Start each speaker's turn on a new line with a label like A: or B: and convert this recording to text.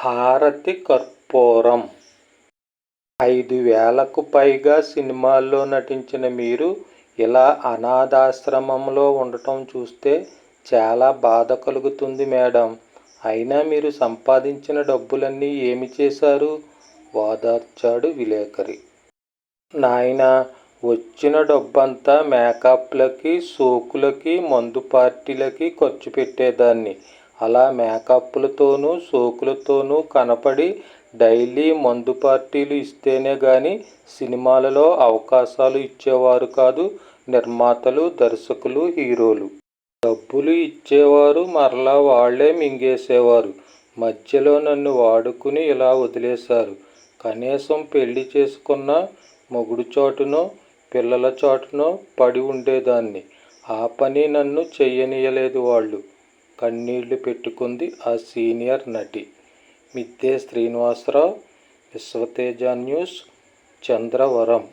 A: హారతి కర్పూరం. ఐదు వేలకు పైగా సినిమాల్లో నటించిన మీరు ఇలా అనాథాశ్రమంలో ఉండటం చూస్తే చాలా బాధ కలుగుతుంది మేడం. అయినా మీరు సంపాదించిన డబ్బులన్నీ ఏమి చేశారు? ఓదార్చాడు విలేకరి. నాయనా వచ్చిన డబ్బంతా మేకప్లకి సోకులకి మందు పార్టీలకి ఖర్చు పెట్టేదాన్ని. అలా మేకప్లతోనూ సోకులతోనూ కనపడి డైలీ మందు పార్టీలు ఇస్తేనే కానీ సినిమాలలో అవకాశాలు ఇచ్చేవారు కాదు నిర్మాతలు దర్శకులు హీరోలు. డబ్బులు ఇచ్చేవారు మరలా వాళ్ళే మింగేసేవారు. మధ్యలో నన్ను వాడుకుని ఇలా వదిలేశారు. కనీసం పెళ్ళి చేసుకున్న మొగుడు చోటునో పిల్లల చోటునో పడి ఉండేదాన్ని. ఆ పని నన్ను చెయ్యనీయలేదు వాళ్ళు. కన్నీళ్ళు పెట్టుకుంది ఆ సీనియర్ నటి. మిద్దె శ్రీనివాసరావు విశ్వతేజ న్యూస్ చంద్రవరం.